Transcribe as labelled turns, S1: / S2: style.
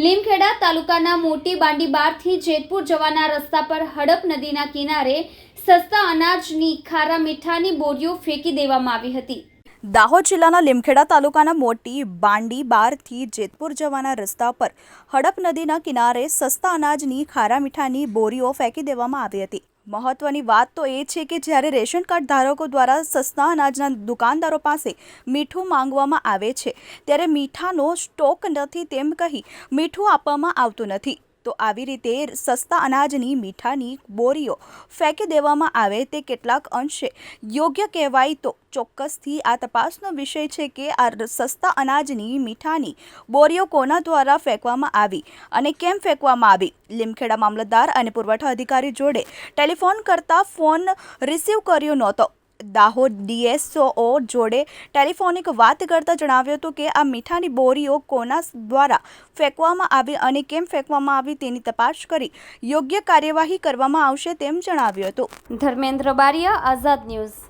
S1: લીમખેડા તાલુકાના મોટી બાંડીબારથી જેતપુર જવાના રસ્તા પર હડપ નદીના કિનારે સસ્તા અનાજની ખારા મીઠાની બોરીઓ ફેંકી દેવામાં આવી હતી.
S2: દાહોદ જિલ્લાના લીમખેડા તાલુકાના મોટી બાંડી બારથી જેતપુર જવાના રસ્તા પર હડપ નદીના કિનારે સસ્તા અનાજની ખારા મીઠાની બોરીઓ ફેંકી દેવામાં આવી હતી. મહત્વની વાત તો એ છે કે જ્યારે રેશન કાર્ડ ધારકો દ્વારા સસ્તા અનાજના દુકાનદારો પાસે મીઠું માંગવામાં આવે છે, ત્યારે મીઠાનો સ્ટોક નથી તેમ કહી મીઠું આપવામાં આવતું નથી. તો આવી રીતે સસ્તા અનાજની મીઠાની બોરીઓ ફેંકી દેવામાં આવે તે કેટલાક અંશે યોગ્ય કહેવાય તો ચોક્કસથી આ તપાસનો વિષય છે કે આ સસ્તા અનાજની મીઠાની બોરીઓ કોના દ્વારા ફેંકવામાં આવી અને કેમ ફેંકવામાં આવી? લીમખેડા મામલતદાર અને પુરવઠા અધિકારી જોડે ટેલિફોન કરતા ફોન રિસીવ કર્યો નહોતો. દાહોદ ડીએસઓ જોડે ટેલિફોનિક વાત કરતા જણાવ્યું હતું કે આ મીઠાની બોરીઓ કોના દ્વારા ફેંકવામાં આવી અને કેમ ફેંકવામાં આવી તેની તપાસ કરી યોગ્ય કાર્યવાહી કરવામાં આવશે તેમ જણાવ્યું હતું.
S1: ધર્મેન્દ્ર બારિયા, આઝાદ ન્યૂઝ.